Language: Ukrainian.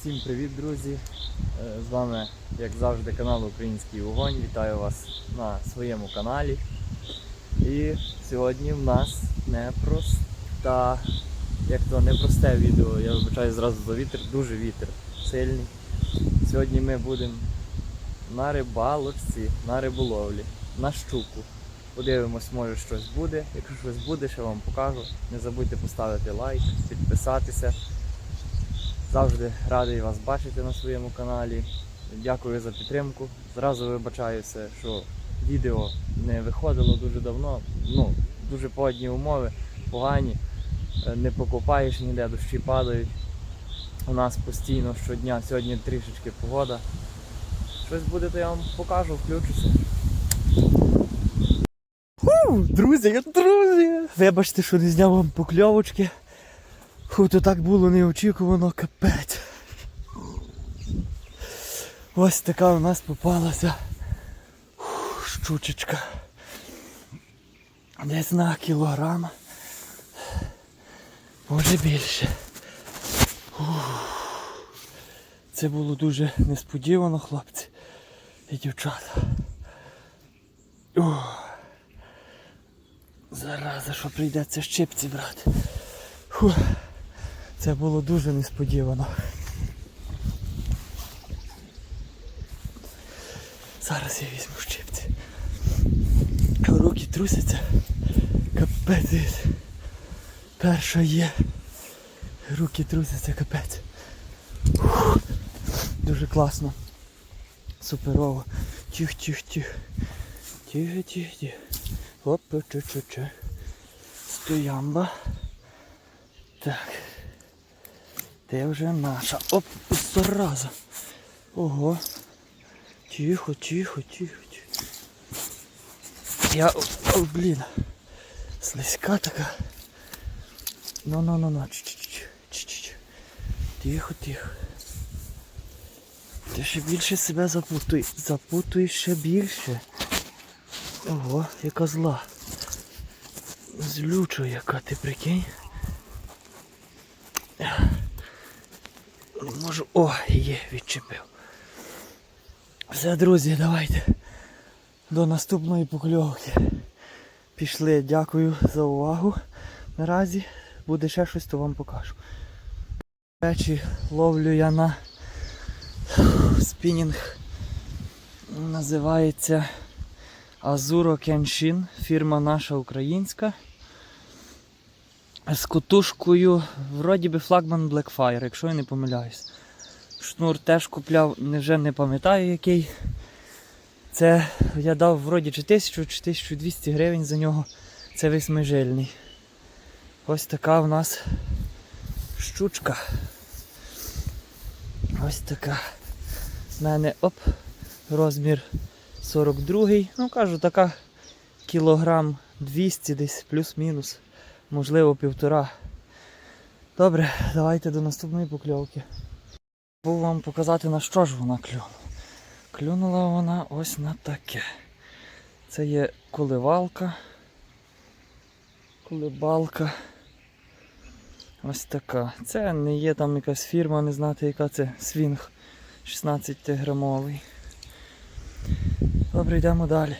Всім привіт, друзі! Е, З вами, як завжди, канал Український Вогонь. Вітаю вас на своєму каналі. І сьогодні в нас непроста, як то непросте відео, я вибачаю зразу за вітер, дуже вітер сильний. Сьогодні ми будемо на рибалочці, на риболовлі, на щуку. Подивимось, може щось буде. Якщо щось буде, ще вам покажу. Не забудьте поставити лайк, підписатися. Завжди радий вас бачити на своєму каналі. Дякую за підтримку. Зразу вибачаюся, що відео не виходило дуже давно. Ну, дуже погодні умови, погані. Е, Не покопаєш ніде, дощі падають. У нас постійно щодня, сьогодні трішечки погода. Щось буде, то я вам покажу, включуся. Друзі, друзі! Вибачте, що не зняв вам покльовочки. Фу, то так було неочікувано, капець. Ось така у нас попалася Фу, щучечка. Десь на кілограм. Може більше. Це було дуже несподівано, хлопці і дівчата. Зараза, що прийдеться щипці брати. Фух. Це було дуже несподівано. Зараз я візьму щипці. Руки трусяться. Капець. Перша є. Руки трусяться, капець. Фух. Дуже класно. Суперово. Тих, тих, тих. Тихо, тихо, тихо. Оп, чу Стоямба. Так. Де вже наша? Оп, зараза. Ого. Тихо, тихо, тихо, тихо. Я. О, блін. Слизька така. Ну, ну, ну, ну. Ч-ч-ч. Тихо, тихо. Ти ще більше себе запутуй. Запутуй ще більше. Ого, яка зла. Злюча яка, ти прикинь. Не можу. О, є, відчепив. Все, друзі, давайте до наступної покльовки. Пішли, дякую за увагу. Наразі буде ще щось, то вам покажу. До речі, ловлю я на спінінг. Називається Азуро Кеншин, фірма наша українська з котушкою, вроді би флагман Blackfire, якщо я не помиляюсь. Шнур теж купляв, вже не пам'ятаю який. Це я дав вроді чи 1000 чи 1200 гривень за нього. Це восьмижильний. Ось така в нас щучка. Ось така. У мене оп, розмір 42 Ну кажу, така кілограм 200 десь плюс-мінус можливо півтора. Добре, давайте до наступної покльовки. Був вам показати на що ж вона клюнула. Клюнула вона ось на таке. Це є коливалка. Колибалка. Ось така. Це не є там якась фірма, не знати яка це свінг 16 грамовий. Добре, йдемо далі.